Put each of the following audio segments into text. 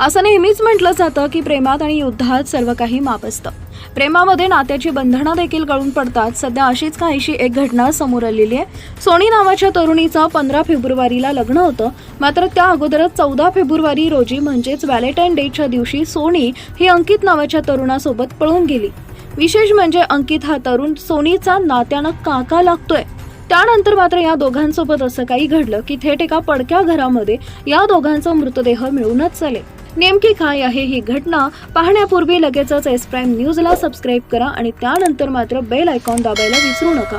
असं नेहमीच म्हटलं जातं की प्रेमात आणि युद्धात सर्व काही माप असतं प्रेमामध्ये नात्याची बंधनं देखील गळून पडतात. सध्या अशीच काहीशी एक घटना समोर आलेली आहे. सोनी नावाच्या तरुणीचं पंधरा फेब्रुवारीला लग्न होतं. मात्र त्या अगोदरच चौदा फेब्रुवारी रोजी म्हणजेच व्हॅलेंटाईन डेच्या दिवशी सोनी ही अंकित नावाच्या तरुणासोबत पळून गेली. विशेष म्हणजे अंकित हा तरुण सोनीचा नात्यानं काका लागतोय. त्यानंतर मात्र या दोघांसोबत असं काही घडलं की थेट एका पडक्या घरामध्ये या दोघांचा मृतदेह मिळूनच चालेल नेमकी काय आहे ही घटना पाहण्यापूर्वी लगेचच एस प्राईम न्यूजला सबस्क्राईब करा आणि त्यानंतर मात्र बेल आयकॉन दाबायला विसरू नका.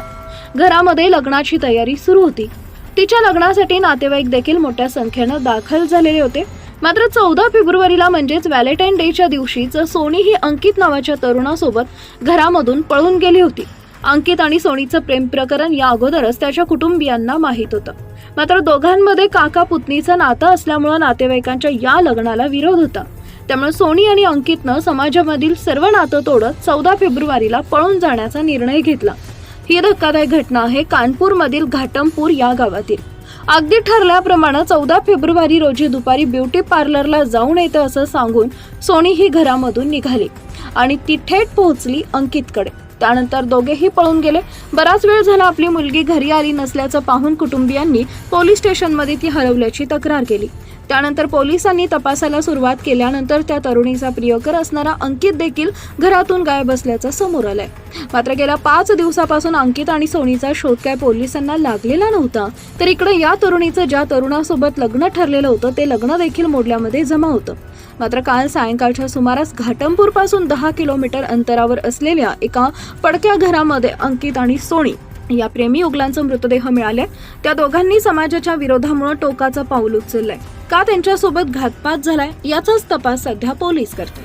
घरामध्ये लग्नाची तयारी सुरू होती. तिच्या लग्नासाठी नातेवाईक देखील मोठ्या संख्येनं दाखल झालेले होते. मात्र चौदा फेब्रुवारीला म्हणजेच व्हॅलेंटाईन डेच्या दिवशीच सोनी ही अंकित नावाच्या तरुणासोबत घरामधून पळून गेली होती. अंकित आणि सोनीचं प्रेम प्रकरण या अगोदरच त्याच्या कुटुंबियांना माहीत होतं. मात्र दोघांमध्ये काका पुतणीचं नातं असल्यामुळं नातेवाईकांच्या या लग्नाला विरोध होता. त्यामुळे सोनी आणि अंकितनं समाजामधील सर्व नातं तोडत चौदा फेब्रुवारीला पळून जाण्याचा निर्णय घेतला. ही धक्कादायक घटना आहे कानपूरमधील घाटमपूर या गावातील. अगदी ठरल्याप्रमाणे चौदा फेब्रुवारी रोजी दुपारी ब्युटी पार्लरला जाऊन येतं असं सांगून सोनी ही घरामधून निघाली. आणि ती थेट पोहोचली अंकितकडे. त्यानंतर दोघेही पळून गेले. बराच वेळ झाला आपली मुलगी घरी आली नसल्याचं पाहून कुटुंबियांनी पोलीस स्टेशनमध्ये ती हरवल्याची तक्रार केली. त्यानंतर पोलिसांनी तपासाला सुरुवात केल्यानंतर त्या तरुणीचा प्रियकर असणारा अंकित देखील घरातून गायब असल्याचं समोर आलंय. मात्र गेल्या पाच दिवसापासून अंकित आणि सोनीचा शोध काय पोलिसांना लागलेला नव्हता तर इकडे या तरुणीचं ज्या तरुणासोबत लग्न ठरलेलं होतं ते लग्न देखील मोडल्यामध्ये जमा होतं. मात्र काल सायंकाळच्या सुमारास घाटमपूरपासून दहा किलोमीटर अंतरावर असलेल्या एका पडक्या घरामध्ये अंकित आणि सोनी या प्रेमी युगलांचा मृतदेह मिळाले त्या दोघांनी समाजाच्या विरोधामुळे टोकाचं पाऊल उचललंय. का त्यांच्यासोबत घातपात झालाय? याचाच तपास सध्या पोलीस करतात.